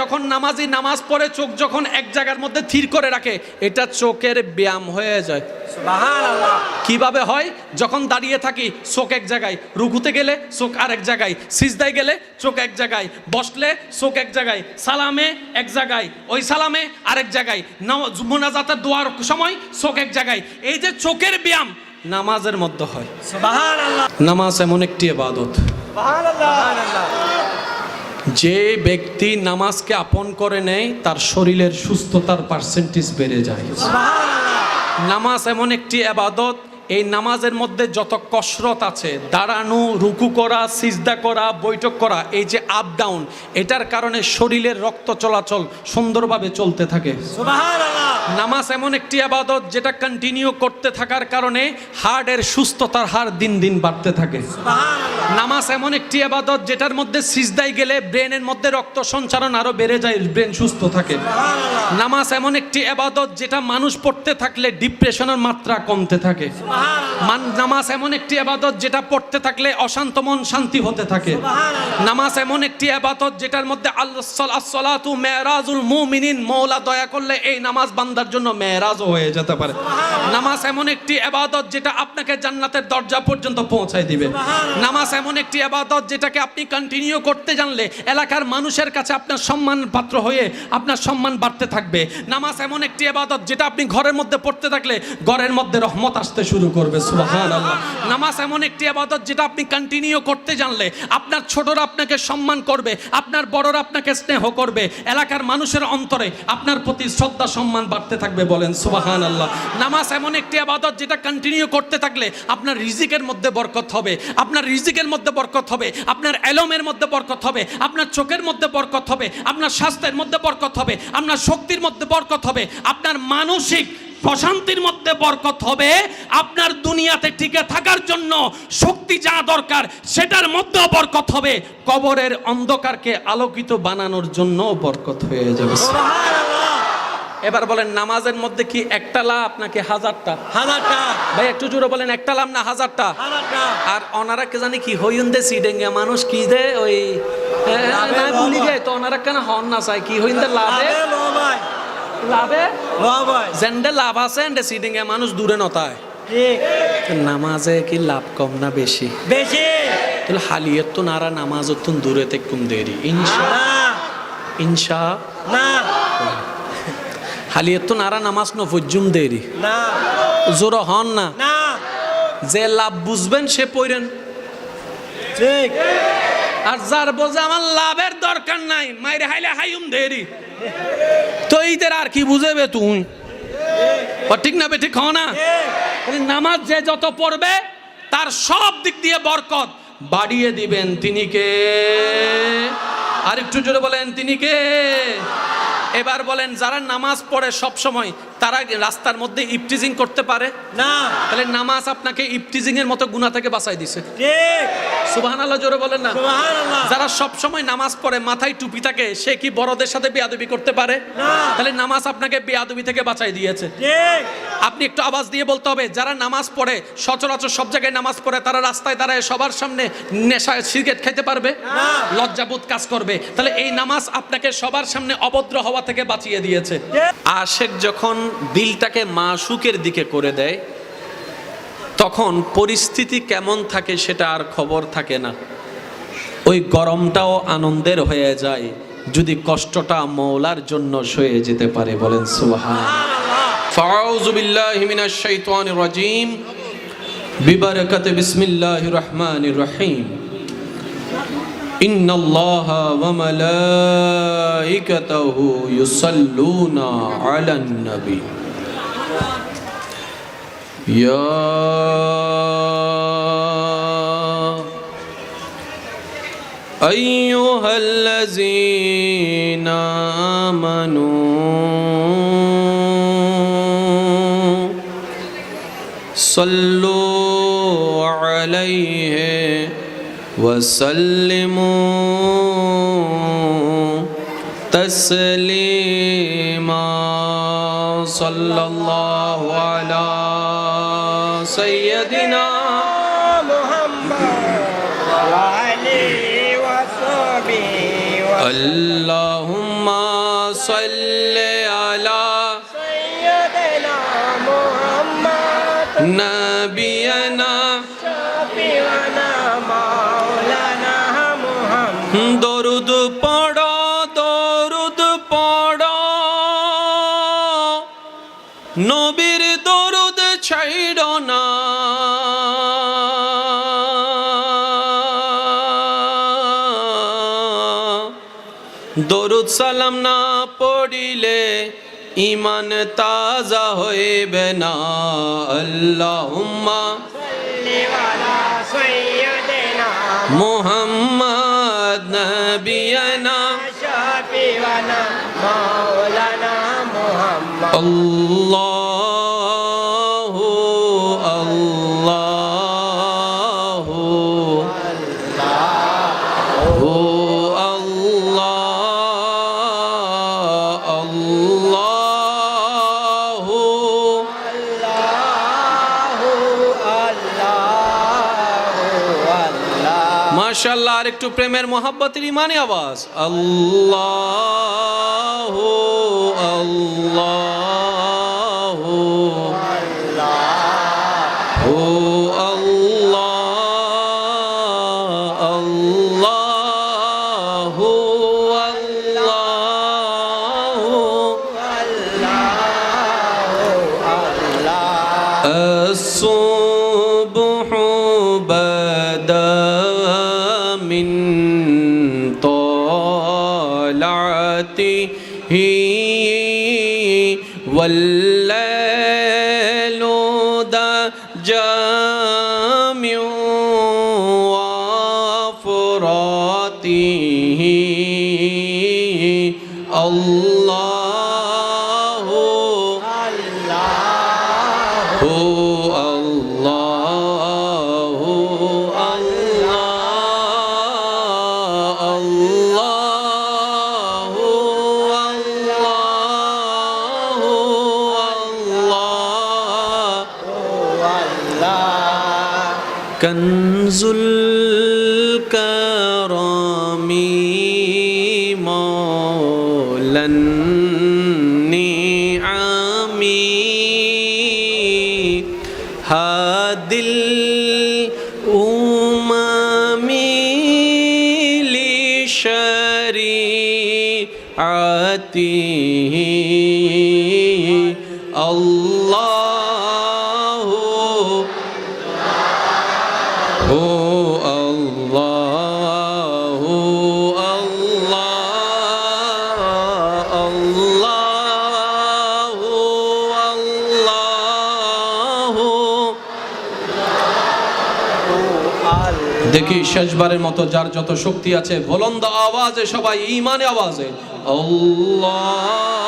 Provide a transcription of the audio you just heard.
যখন নামাজি নামাজ পড়ে চোখ যখন এক জায়গার মধ্যে থির করে রাখে এটা চোখের ব্যায়াম হয়ে যায়। কীভাবে হয়? যখন দাঁড়িয়ে থাকি চোখ এক জায়গায় রুকুতে গেলে চোখ আর এক জায়গায় সিজদায় গেলে চোখ এক জায়গায় বসলে চোখ এক জায়গায় সালামে এক জায়গায় ওই সালামে আরেক জায়গায় মোনাজাতের দোয়ার সময় চোখ এক জায়গায়। এই যে চোখের ব্যায়াম নামাজের মধ্যে হয়। নামাজ এমন একটি আবাদত যে ব্যক্তি নামাজকে আপন করে নেয় তার শরীরের সুস্থতার পার্সেন্টেজ বেড়ে যায়। নামাজ এমন একটি আবাদত এই নামাজের মধ্যে যত কসরত আছে দাঁড়ানো রুকু করা সিজদা করা বৈঠক করা এই যে আপ ডাউন এটার কারণে শরীরের রক্ত চলাচল সুন্দরভাবে চলতে থাকে। সুবহানাল্লাহ। নামাজ এমন একটি আবাদত যেটা কন্টিনিউ করতে থাকার কারণে হার্টের সুস্থতার হার দিন দিন বাড়তে থাকে। নামাজ এমন একটি আবাদত যেটার মধ্যে সিজদায় গেলে ব্রেনের মধ্যে রক্ত সঞ্চারণ আরও বেড়ে যায় ব্রেন সুস্থ থাকে। নামাজ এমন একটি আবাদত যেটা মানুষ পড়তে থাকলে ডিপ্রেশনের মাত্রা কমতে থাকে। নামাজ এমন একটি আবাদত যেটা পড়তে থাকলে অশান্ত মন শান্তি হতে থাকে। নামাজ এমন একটি আবাদত যেটার মধ্যে আল্লাহ মেরাজুল মুমিনিন মৌলা দয়া করলে এই নামাজ বান্দার জন্য মেরাজও হয়ে যেতে পারে। নামাজ এমন একটি আবাদত যেটা আপনাকে জান্নাতের দরজা পর্যন্ত পৌঁছায় দিবে। নামাজ এমন একটি আবাদত যেটাকে আপনি কন্টিনিউ করতে জানলে এলাকার মানুষের কাছে আপনার সম্মান পাত্র হয়ে আপনার সম্মান বাড়তে থাকবে। নামাজ এমন একটি আবাদত যেটা আপনি ঘরের মধ্যে পড়তে থাকলে ঘরের মধ্যে রহমত আসতে শুরু করবে। সুবহান আল্লাহ নামাজ এমন একটি আবাদত যেটা আপনি কন্টিনিউ করতে জানলে আপনার ছোটরা আপনাকে সম্মান করবে আপনার বড়রা আপনাকে স্নেহ করবে এলাকার মানুষের অন্তরে আপনার প্রতি শ্রদ্ধা সম্মান বাড়তে থাকবে বলেন সুবাহান আল্লাহ নামাজ এমন একটি আবাদত যেটা কন্টিনিউ করতে থাকলে আপনার রিজিকের মধ্যে বরকত হবে। আপনার রিজিকের মধ্যে বরকত হবে, আপনার এলমের মধ্যে বরকত হবে, আপনার চোখের মধ্যে বরকত হবে, আপনার স্বাস্থ্যের মধ্যে বরকত হবে, আপনার শক্তির মধ্যে বরকত হবে, আপনার মানসিক প্রশান্তির মধ্যে বরকত হবে, আপনার দুনিয়াতে টিকে থাকার জন্য শক্তি যা দরকার, সেটার মধ্যেও বরকত হবে, কবরের অন্ধকারকে আলোকিত বানানোর জন্য বরকত হয়ে যাবে। এবার বলেন নামাজের মধ্যে কি একটা লাভ নাকি হাজারটা? হাজারটা। ভাই একটু জোরে বলেন একটা লাভ না হাজারটা? আর ওনারা কে জানি কি হইন দে সিডেঙ্গে মানুষ কি দে ওই না ভুলি গে তো ওনারা কেন হন না চাই? কি হইন দে লাভে? লাভে জেন্ডে লাভ? আছে এন্ডে সিডেঙ্গে মানুষ দূরে নতায়। নামাজে কি লাভ কম না বেশি? বেশি। তাহলে হালিয়ত তো নারা নামাজ তো দূরে তে কুম দেরি। ইনশা ইনশা না। হালিয়ত তো নারা নামাজ ন ফজ্জুম দেরি। না। জোর হন না। যে লাভ বুঝবেন সে পড়েন ঠিক। আর যার বোঝে আমার লাভের দরকার নাই মাইরে হাইলে হাইম দেরি। তো এইদের আর কি বুঝেবে তুই? ঠিক না বে ঠিক হও না? নামাজ যে যত পড়বে তার সব দিক দিয়ে বরকত। বাড়িয়ে দিবেন তিনি কে? আর একটু জোরে বলেন তিনি কে? এবার বলেন যারা নামাজ পড়ে সব সময় তারা রাস্তার মধ্যে ইপটিজিং করতে পারে? না। তাহলে নামাজ আপনাকে ইপটিজিং এর মতো গুণা থেকে বাঁচাই দিছে। ঠিক। সুবহানাল্লাহ জোরে বলেন না। সুবহানাল্লাহ। যারা সব সময় নামাজ পড়ে মাথায় টুপি থাকে সে কি বড়দের সাথে বেয়াদবি করতে পারে? না। তাহলে নামাজ আপনাকে বেয়াদবি থেকে বাঁচাই দিয়েছে। ঠিক। আপনি একটু আওয়াজ দিয়ে বলতে হবে যারা নামাজ পড়ে সচরাচর সব জায়গায় নামাজ পড়ে তারা রাস্তায় দাঁড়ায় সবার সামনে নেশা সিগারেট খেতে পারবে? না। লজ্জাবোধ কাজ করবে। তাহলে এই নামাজ আপনাকে সবার সামনে অভদ্র হওয়া থেকে বাঁচিয়ে দিয়েছে। আশেক যখন দিলটাকে মাসুকের দিকে করে দেয়, তখন পরিস্থিতি কেমন থাকে সেটা আর খবর থাকে না। ওই গরমটাও আনন্দের হয়ে যায়, যদি কষ্টটা মৌলার জন্য সয়ে যেতে পারে বলেন সুবহান ان اللہ و ملائکتہ یصلون علی النبی یا ایوہ الذین آمنوا صلو علیہ وسلم وسلموا تسليما. صلى الله على سيدنا محمد. وعلي وصحبه اللهم صل على سيدنا محمد. نبينا شفيعنا مولانا محمد দরুদ পড়ো দরুদ পড়ো নবীর দরুদ ছাইড় না দরুদ সালাম না পড়িলে ইমান তাজা হইবে না আল্লাহুম্মা। মোহাম্মদ নবিয়ানা শাফিওয়ানা মাওলানা মোহাম্মদ আল্লাহু আল্লাহু। মাশাআল্লাহ আর একটু প্রেমের মহাব্বতের ইমানে আওয়াজ। আল্লাহ আল্লাহ। ও আল্লাহ আল্লাহ। طلعته والليل جامع وفراته الله كنز الكرم مولى النعم هاد الأمم لشريعته দেখি শেষবারের মতো যার যত শক্তি আছে বলন্দ আওয়াজে সবাই ইমানে আওয়াজে। আল্লাহ।